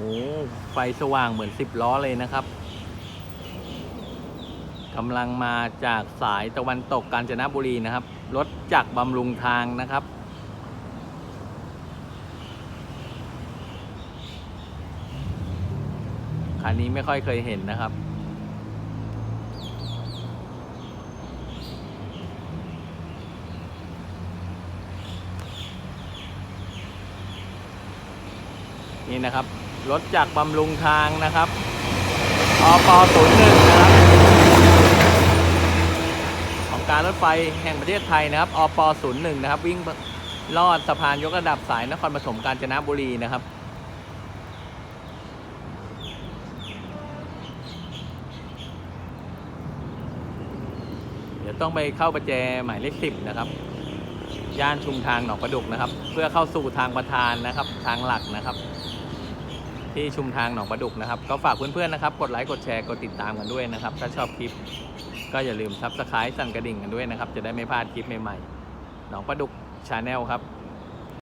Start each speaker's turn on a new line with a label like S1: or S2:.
S1: โอ้ไฟสว่างเหมือนสิบล้อเลยนะครับกำลังมาจากสายตะวันตกกาญจนบุรีนะครับ รถจากบำรุงทางนะครับ คันนี้ไม่ค่อยเคยเห็นนะครับนี่นะครับ รถจากบำรุงทางนะครับอปศูนย์หนึ่งนะครับ ของการรถไฟแห่งประเทศไทยนะครับอปศูนย์หนึ่งนะครับ วิ่งลอดสะพานยกระดับสายนครปฐมกาญจนบุรีนะครับเดี๋ยวต้องไปเข้าประแจหมายเลขสิบนะครับ ย่านชุมทางหนองประดุกนะครับ เพื่อเข้าสู่ทางประธานนะครับ ทางหลักนะครับ ที่ชุมทางหนองประดุกนะครับ ก็ฝากเพื่อนๆนะครับ กดไลค์กดแชร์กดติดตามกันด้วยนะครับ ถ้าชอบคลิป ก็อย่าลืมซับสไครต์สั่นกระดิ่งกันด้วยนะครับ จะได้ไม่พลาดคลิปใหม่ๆหนองประดุกชาแนลครับ